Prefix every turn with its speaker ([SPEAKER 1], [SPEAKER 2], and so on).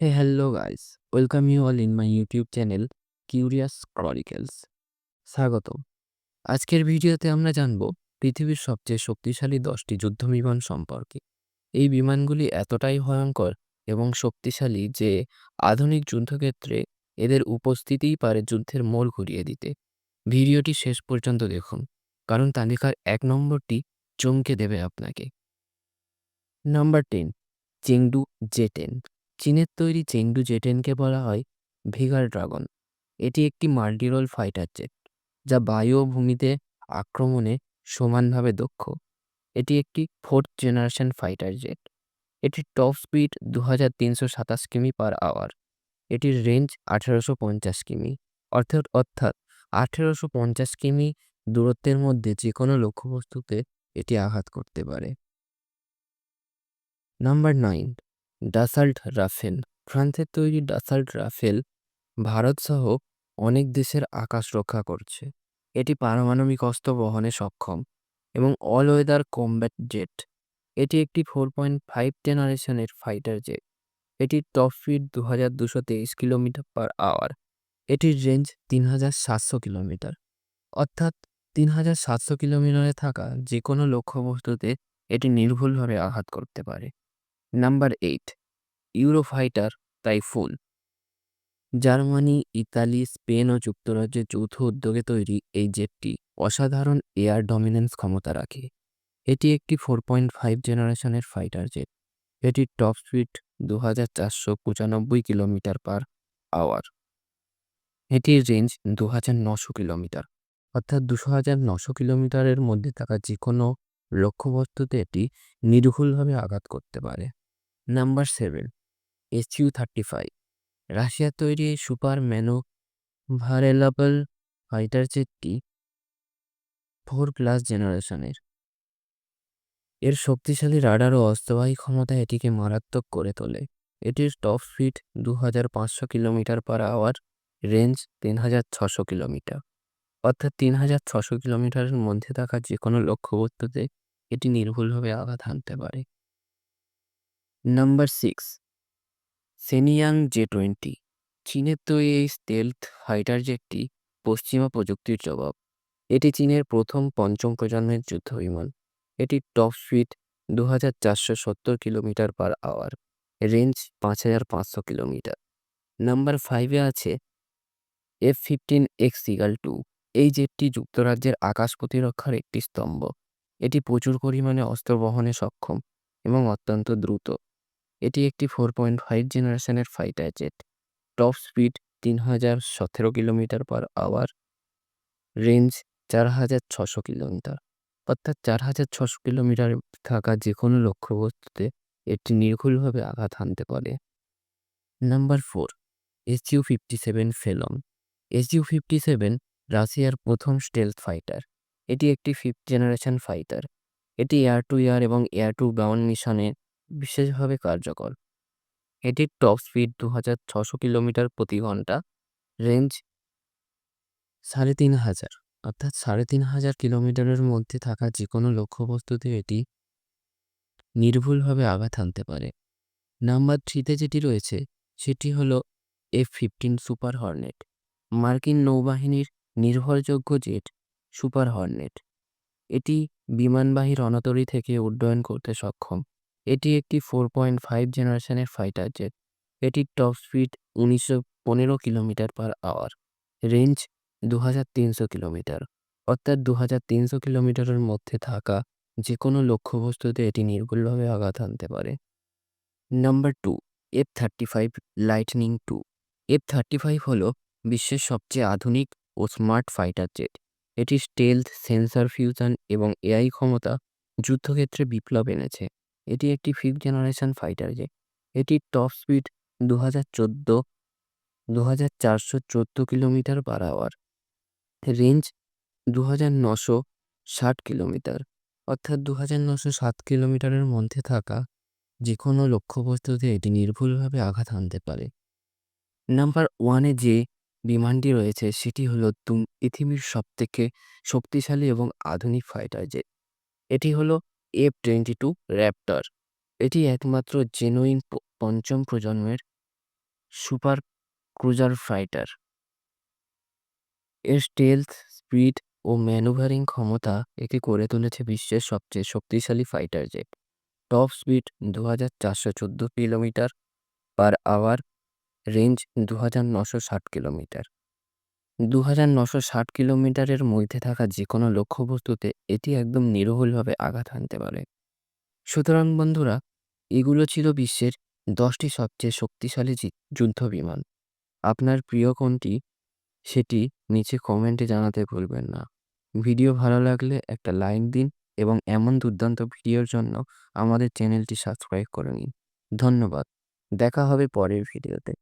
[SPEAKER 1] Hey, hello guys. Welcome you all in my YouTube channel Curious Chronicles. স্বাগতম। আজকের ভিডিওতে আমরা জানব পৃথিবীর সবচেয়ে শক্তিশালী দশটি যুদ্ধ বিমান সম্পর্কে। এই বিমানগুলি এতটাই ভয়ঙ্কর এবং শক্তিশালী যে আধুনিক যুদ্ধক্ষেত্রে এদের উপস্থিতিই পারে যুদ্ধের মোড় ঘুরিয়ে দিতে। ভিডিওটি শেষ পর্যন্ত দেখুন কারণ তালিকার এক নম্বরটি চমকে দেবে আপনাকে। Number ten Chengdu J ten চীনের তৈরি চেংডু জেটেনকে বলা হয় ভিগার ড্রাগন। এটি একটি মাল্টিরোল ফাইটার জেট, যা বায়ু ভূমিতে আক্রমণে সমানভাবে দক্ষ। এটি একটি ফোর্থ জেনারেশন ফাইটার জেট। এটির টপ স্পিড দু হাজার তিনশো সাতাশ কিমি পার আওয়ার। এটির রেঞ্জ আঠেরোশো পঞ্চাশ কিমি। অর্থাৎ অর্থাৎ আঠেরোশো পঞ্চাশ কিমি দূরত্বের মধ্যে যে কোনো লক্ষ্যবস্তুতে এটি আঘাত করতে পারে। Number nine Dassault Rafale. ফ্রান্সের তৈরি ডাসাল্ট রাফেল ভারতসহ অনেক দেশের আকাশ রক্ষা করছে। এটি পারমাণবিক অস্ত্র বহনে সক্ষম এবং অল ওয়েদার কমব্যাট জেট এটি একটি ফোর পয়েন্ট ফাইভ জেনারেশনের ফাইটার জেট এটির টপ স্পিড দু হাজার দুশো তেইশ কিলোমিটার পার আওয়ার এটির রেঞ্জ তিন হাজার সাতশো কিলোমিটার। অর্থাৎ তিন হাজার সাতশো কিলোমিটারে থাকা যে কোনো লক্ষ্যবস্তুতে এটি নির্ভুলভাবে আঘাত করতে পারে। Number eight, Eurofighter Typhoon Germany, Italy, Spain ও যুক্তরাজ্যের যৌথ উদ্যোগে তৈরি এই জেটটি অসাধারণ এয়ার ডমিনেন্স ক্ষমতা রাখে। এটি একটি ফোর পয়েন্ট ফাইভ জেনারেশনের ফাইটার জেট। এটির টপ স্পিড দু হাজার চারশো পঁচানব্বই কিলোমিটার পার আওয়ার। এটির রেঞ্জ দু হাজার নশো কিলোমিটার। অর্থাৎ দুশো হাজার নশো কিলোমিটারের মধ্যে থাকা যে কোনো লক্ষ্যবস্তুতে এটি নির্ভুলভাবে আঘাত করতে পারে। Number seven, SU thirty five. রাশিয়ার তৈরি সুপার ম্যানো ভারেলাবল ফাইটার জেটটি ফোর ক্লাস জেনারেশনের। এর শক্তিশালী রাডার ও অস্ত্রবাহী ক্ষমতা এটিকে মারাত্মক করে তোলে। এটির টপ স্পিড দু পাঁচশো কিলোমিটার পার আওয়ার, রেঞ্জ তিন হাজার ছশো কিলোমিটার। অর্থাৎ তিন হাজার ছশো কিলোমিটারের মধ্যে থাকা যে কোনো লক্ষ্যবস্তুতে এটি নির্ভুলভাবে আঘাত হানতে পারে। Number six Shenyang J twenty চীনের তৈরি এই স্টেলথ ফাইটার জেটটি পশ্চিমা প্রযুক্তির জবাব। এটি চীনের প্রথম পঞ্চম প্রজন্মের যুদ্ধ বিমান। এটির টপ স্পিড দু হাজার চারশো সত্তর কিলোমিটার পার আওয়ার রেঞ্জ পাঁচ হাজার পাঁচশো কিলোমিটার। নাম্বার ফাইভে আছে F fifteen X Eagle two এই জেটটি যুক্তরাজ্যের আকাশ প্রতিরক্ষার একটি স্তম্ভ। এটি প্রচুর পরিমাণে অস্ত্র বহনে সক্ষম এবং অত্যন্ত দ্রুত। এটি একটি ফোর পয়েন্ট ফাইভ জেনারেশনের ফাইটার জেট টপ স্পিড তিন হাজার সতেরো কিলোমিটার পার আওয়ার রেঞ্জ চার হাজার ছশো কিলোমিটার। অর্থাৎ চার হাজার ছশো কিলোমিটার থাকা যে কোনো লক্ষ্যবস্তুতে এটি নির্ভুলভাবে আঘাত হানতে পারে। Number four SU fifty seven Felon SU fifty seven রাশিয়ার প্রথম স্টেলথ ফাইটার এটি একটি ফিফথ জেনারেশন ফাইটার এটি এয়ার টু এয়ার এবং এয়ার টু গ্রাউন্ড মিশনে বিশেষভাবে কার্যকর। এটির টপ স্পিড দু হাজার ছশো কিলোমিটার প্রতি ঘণ্টা রেঞ্জ সাড়ে তিন হাজার, অর্থাৎ সাড়ে তিন হাজার কিলোমিটারের মধ্যে থাকা যে কোনো লক্ষ্যবস্তুতে এটি নির্ভুলভাবে আঘাত হানতে পারে। নাম্বার থ্রিতে যেটি রয়েছে, সেটি হলো এফ ফিফটিন সুপার হর্নেট, মার্কিন নৌবাহিনীর নির্ভরযোগ্য জেট সুপার হর্নেট। এটি বিমানবাহী রণতরী থেকে উড্ডয়ন করতে সক্ষম। এটি একটি ফোর পয়েন্ট ফাইভ জেনারেশনের ফাইটার জেট এটির টপ স্পিড উনিশশো পনেরো কিলোমিটার পার আওয়ার রেঞ্জ দু হাজার তিনশো কিলোমিটার। অর্থাৎ দু হাজার তিনশো কিলোমিটারের মধ্যে থাকা যে কোনো লক্ষ্যবস্তুতে এটি নির্ভুলভাবে আঘাত আনতে পারে। Number two F thirty five Lightning two F thirty five হল বিশ্বের সবচেয়ে আধুনিক ও স্মার্ট ফাইটার জেট এটি স্টেলথ সেন্সর ফিউশন এবং এআই ক্ষমতা যুদ্ধক্ষেত্রে বিপ্লব এনেছে। এটি একটি ফিফথ জেনারেশন ফাইটার জেট এটির টপ স্পিড দু হাজার চোদ্দ দু হাজার চারশো চোদ্দ কিলোমিটার পার আওয়ার রেঞ্জ দু হাজার নশো ষাট কিলোমিটার। অর্থাৎ দু হাজার নশো সাত কিলোমিটারের মধ্যে থাকা যে কোনো লক্ষ্যবস্তুতে এটি নির্ভুলভাবে আঘাত হানতে পারে। নাম্বার ওয়ানে যে বিমানটি রয়েছে, সেটি হলো পৃথিবীর সবথেকে শক্তিশালী এবং আধুনিক ফাইটার জেট এটি হলো এফ টোয়েন্টি টু র্যাপ্টর এটি একমাত্র জেনুইন পঞ্চম প্রজন্মের সুপার ক্রুজার ফাইটার এর স্টেলথ স্পিড ও ম্যানুভারিং ক্ষমতা একে করে তুলেছে বিশ্বের সবচেয়ে শক্তিশালী ফাইটার জেট টপ স্পিড দু হাজার চারশো চোদ্দ কিলোমিটার পার আওয়ার রেঞ্জ দু হাজার নশো ষাট কিলোমিটার দু হাজার নশো ষাট কিলোমিটারের মধ্যে থাকা যে কোনো লক্ষ্যবস্তুতে এটি একদম নিরহলভাবে আঘাত হানতে পারে। সুতরাং বন্ধুরা, এগুলো ছিল বিশ্বের দশটি সবচেয়ে শক্তিশালী যুদ্ধ বিমান। আপনার প্রিয় কোনটি, সেটি নিচে কমেন্টে জানাতে ভুলবেন না। ভিডিও ভালো লাগলে একটা লাইক দিন এবং এমন দুর্দান্ত ভিডিওর জন্য আমাদের চ্যানেলটি সাবস্ক্রাইব করে নিন। ধন্যবাদ। দেখা হবে পরের ভিডিওতে।